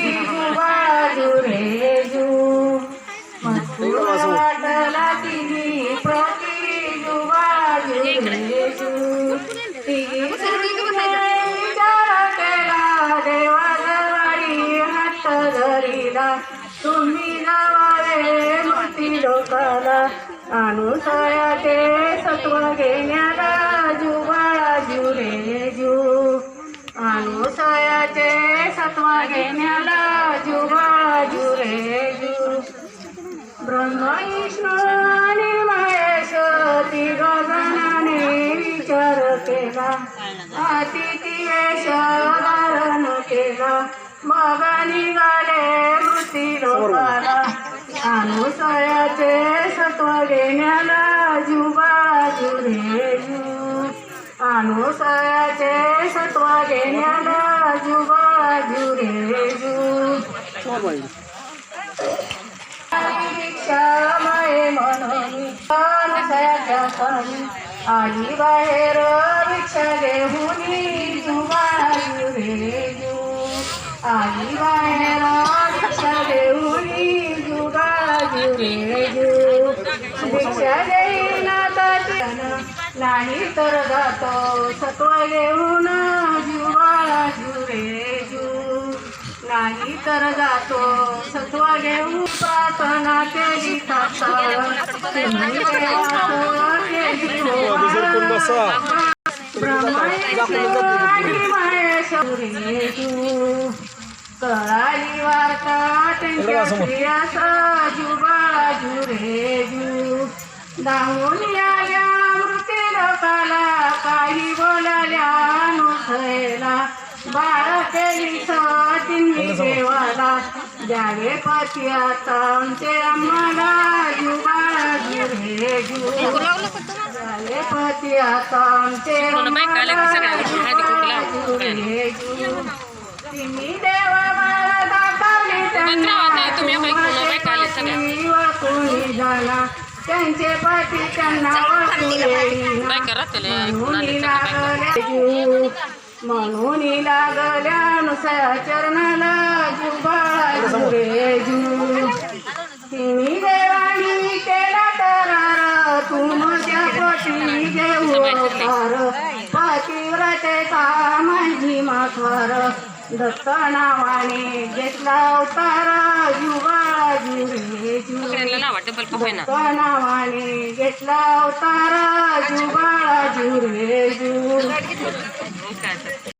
जुबाजू रे जू वाटला तिन्ही देवाजवाडी हात धरीला तुम्ही जावावे मूर्ती लोकाला. अनुसयाचे सत्व घेण्याला राजू बाजू रेजू अनुसयाचे तत्व घेण्याला जुबाळा जुरे जू ब्रह्म विष्णू आणि महेश तिघजणाने विचार केला अतिथी वारण केला मग निघाले मृती लोकाला अनुसयाचे सत्व घेण्याला जुबा जुरे जू अनुसयाचे सत्व घेण्याला जू आई बाहेर भिक्षा घेऊन आई बाहेर भिक्षा घेऊन भिक्षा नाही तर जातो सत्व घेऊन जीव नाही तर जातो. सत्व घेऊ प्रार्थना केली कळाली वार्ता त्यांच्या प्रियास जुबाळा जुरे जू धावून आल्या मृत्यू लोकाला काही बोलाल्या नुसैला बाळ ಆಕಳಿ ಸಾಟಿನಿ ದೇವರ ಜಾಗೆ ಪತಿಯಾತಾಂತೆ ಅಮ್ಮನ ಯುಗಾಗಿರೇಜು ಜಾಗೆ ಪತಿಯಾತಾಂತೆ ಅಮ್ಮನ ತಿಮಿ ದೇವ ಬಾಳದ ಕಲಿ ತನ್ನ त्यांचे पती त्यांना म्हणून लागल्या म्हणून लागल्या चरणाला जुबाळा जुरे जू तिन्ही देवानी केला करार तू माझ्या पोटी देऊ पतिव्रतेचा माझी दत्त नावाने घेतला अवतार जुबाळा जुरे जू ना नावाने घेतला अवतार जुबाळा जुरे जू получается.